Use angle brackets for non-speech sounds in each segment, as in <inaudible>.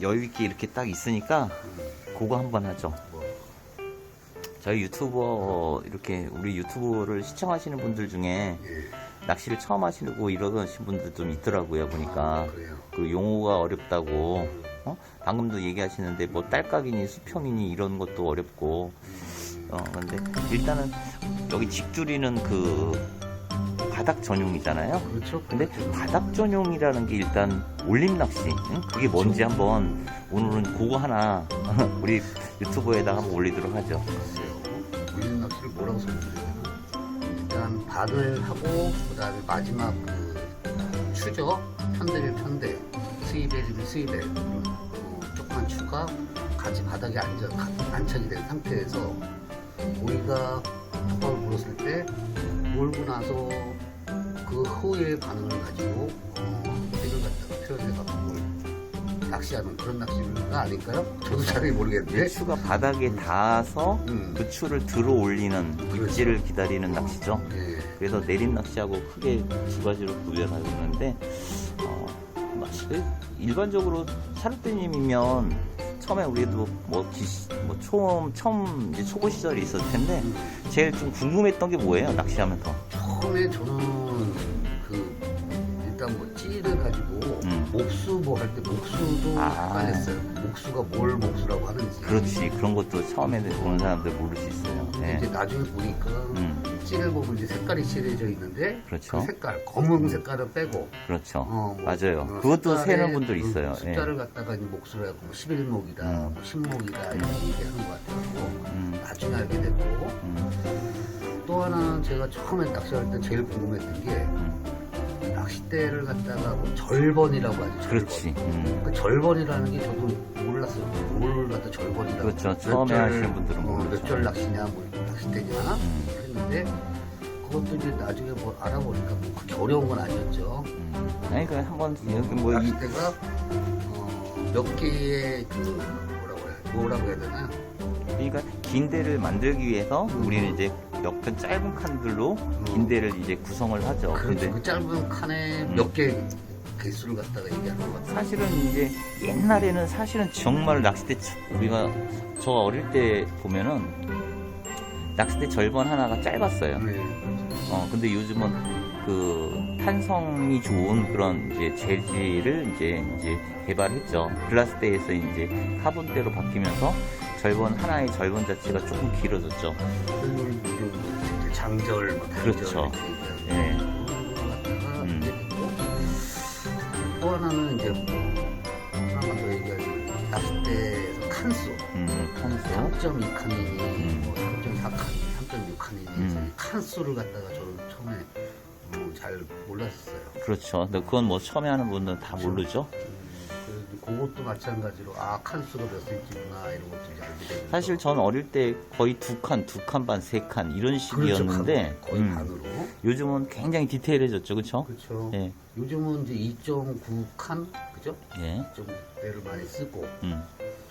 여유 있게 이렇게 딱 있으니까 그거 한번 하죠. 뭐 저희 유튜버 이렇게 우리 유튜브를 시청하시는 분들 중에 예. 낚시를 처음 하시고 이러신 분들 좀 있더라고요 보니까 그래요. 그 용어가 어렵다고 어? 방금도 얘기하시는데 뭐 딸깍이니 수평이니 이런 것도 어렵고 어 근데 일단은 여기 직줄이는 그 바닥 전용이잖아요. 그렇죠. 근데 그렇죠. 바닥 전용이라는 게 일단 올림 낚시 응? 그게 뭔지 한번 오늘은 그거 하나 <laughs> 우리 유튜브에다 한번 올리도록 하죠. 글쎄요. 물린 낚시를 뭐라고 설명드려야 되나? 일단 반을 하고 그다음에 마지막 그 추적 편대면 편대 스이벨이면 스이벨 어, 조그만 추가 같이 바닥에 앉아 안착이 된 상태에서 우리가 턱을 물었을 때 몰고 나서 그 후의 반응을 가지고 어, 배를 갖다가 표현해갖고 낚시하는 그런 낚시가 아닐까요? 저도 잘 모르겠는데. 추가 바닥에 닿아서 음. 그 추를 들어 올리는 입질을 기다리는 낚시죠. 예. 그래서 내림 낚시하고 크게 두 가지로 구별하는데 어, 낚시 일반적으로 샤르트님이면 처음에 우리도 뭐, 기, 뭐 처음 처음 이제 초보 시절이 있었을 텐데 제일 좀 궁금했던 게 뭐예요 낚시하면서 처음에 저는 가지고 음. 목수 뭐 할 때 목수도 아. 안 했어요. 목수가 뭘 목수라고 하는지. 그렇지 그런 것도 처음에 보는 사람들 모를 수 있어요. 근데 네. 이제 나중에 보니까 음, 찌를 보면 이제 색깔이 칠해져 있는데 그렇죠. 그 색깔 검은 색깔을 빼고 그렇죠. 어, 뭐, 맞아요. 어, 그것도 숫자에 세는 분들 그 있어요. 예. 숫자를 갖다가 이제 목수로 하고 뭐 11목이다, 음. 뭐 10목이다 이렇게 얘기하는 것 같아요. 음, 나중에 알게 됐고 음, 또 하나는 제가 처음에 낚시할 때 제일 궁금했던 게 음. 낚 싯대를 갖다가 뭐 절번이라고 하죠. 절번. 그렇지. 음. 그 절번이라는 게 저도 몰랐어요. 뭘 갖다 절번이라고. 그렇죠. 몇 처음에 절, 하시는 분들은 어, 모르죠. 몇절 낚시냐, 뭐 낚싯대냐 음. 했는데 그것도 이제 나중에 뭐 알아보니까 뭐 그렇게 어려운 건 아니었죠. 음. 아니 그 한번 여기 뭐 이, 낚싯대가 어, 몇 개의 그 뭐라고 해야 뭐라고 해야 되나? 그러니까 긴 대를 만들기 위해서 우리는 이제 몇편 짧은 칸들로 긴 대를 이제 구성을 하죠. 그렇죠. 근데 그 짧은 칸에 음. 몇개 개수를 갖다가 얘기하는 것 같아요. 사실은 이제 옛날에는 사실은 정말 낚싯대 쳐- 우리가 저 어릴 때 보면은 낚싯대 절번 하나가 짧았어요. 네. 어 근데 요즘은 그 탄성이 좋은 그런 이제 재질을 이제 이제 개발했죠. 글라스대에서 이제 카본대로 바뀌면서 절번 하나의 절번 자체가 조금 길어졌죠. 이제 장절, 뭐 단절 그렇죠. 예. 갖다가 음. 또 하나는 이제 뭐 하나만 더 얘기하자면 낚싯대에서 칸수 음, 탄소. 3.2칸이니 음. 뭐 3.4칸이니 3.6칸이니 음. 칸수를 갖다가 저는 처음에 어, 잘 몰랐어요. 그렇죠. 근데 그건 뭐 처음에 하는 분들은 다 모르죠. 그래서 그것도 마찬가지로 아 칸수가 몇 센치구나 이런 것도 이제 알게 되면서 사실 전 어릴 때 거의 두 칸, 두 칸 반, 세 칸 이런 그렇죠, 식이었는데 칸, 거의 음, 반으로 요즘은 굉장히 디테일해졌죠, 그렇죠? 그렇죠. 예, 요즘은 이제 2.9칸 그죠? 예. 좀 대를 많이 쓰고 음.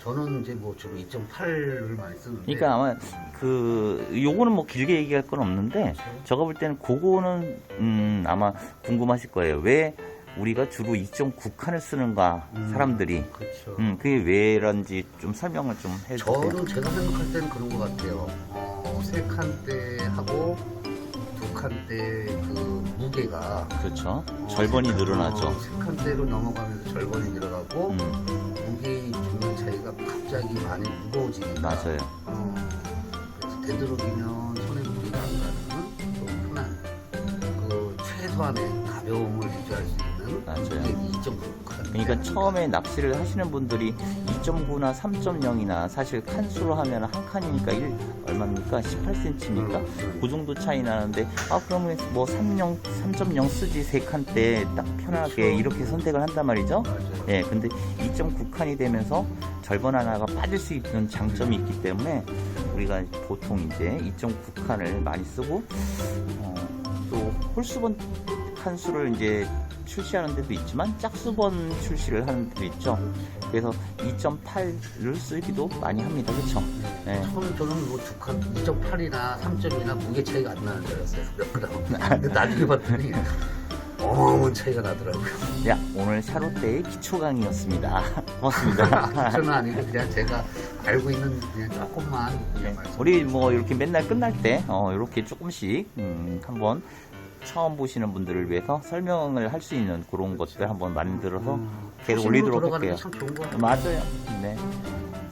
저는 이제 뭐 주로 2.8을 많이 쓰는데 그러니까 아마 그 요거는 뭐 길게 얘기할 건 없는데 그렇죠. 제가 볼 때는 그거는 음, 아마 궁금하실 거예요. 왜 우리가 주로 2.9칸을 쓰는가 음, 사람들이 그렇죠. 음, 그게 왜란지 좀 설명을 좀 해주세요. 저는 제가 생각할 때는 그런 것 같아요. 어, 세 칸대 하고 두 칸대 그 무게가 그렇죠. 어, 절번이 세 칸- 늘어나죠. 어, 세 칸대로 넘어가면서 절번이 늘어가고 음, 무게의 중량 차이가 갑자기 많이 무거워지니까 맞아요. 어, 그래서 되도록이면 손에 무리가 안 가는 좀 편한 그 최소한의 가벼움을 유지할 수 있는 맞아요. 그게 2.9칸 그러니까 처음에 낚시를 하시는 분들이 2.9나 3.0이나 사실 칸수로 하면 한 칸이니까 1 얼마입니까? 18cm입니까? 음, 그 정도 차이 나는데 아 그러면 뭐 3.0 3.0 쓰지 세칸때 딱 편하게 그렇죠. 이렇게 선택을 한단 말이죠. 예, 근데 2.9칸이 되면서 절번 하나가 빠질 수 있는 장점이 있기 때문에 우리가 보통 이제 2.9칸을 많이 쓰고 어, 또 홀수번 칸수를 이제 출시하는 데도 있지만 짝수번 출시를 하는 데도 있죠. 그래서 2.8을 쓰기도 많이 합니다. 그렇죠? 예. 처음에 저는 뭐두 칸, 2.8이나 3점이나 무게 차이가 안 나는 줄 알았어요. 몇 그램. <laughs> 근데 나중에 봤더니 어마어마한 차이가 나더라고요. 야, 오늘 샤롯대의 기초 강의였습니다. <laughs> 고맙습니다. <laughs> 저는 아니고 그냥 제가 알고 있는 그냥 조금만 네. 그냥 말씀. 우리 뭐 이렇게 맨날 끝날 때 어, 이렇게 조금씩 음, 한번 처음 보시는 분들을 위해서 설명을 할 수 있는 그런 것들 한번 만들어서 계속 올리도록 돌아가는 할게요. 게참 좋은 것 같아요. 맞아요. 네.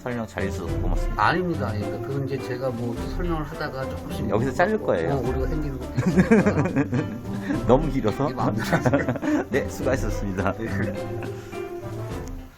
설명 잘해주셔서 고맙습니다. 아닙니다. 아닙니다. 그건 이제 제가 뭐 설명을 하다가 조금씩 여기서 자를 거예요. 어, 오류가 생기는 것도 <laughs> 있으니까 너무 길어서. 이게 마음대로 하세요. <laughs> 네, 수고하셨습니다. 네.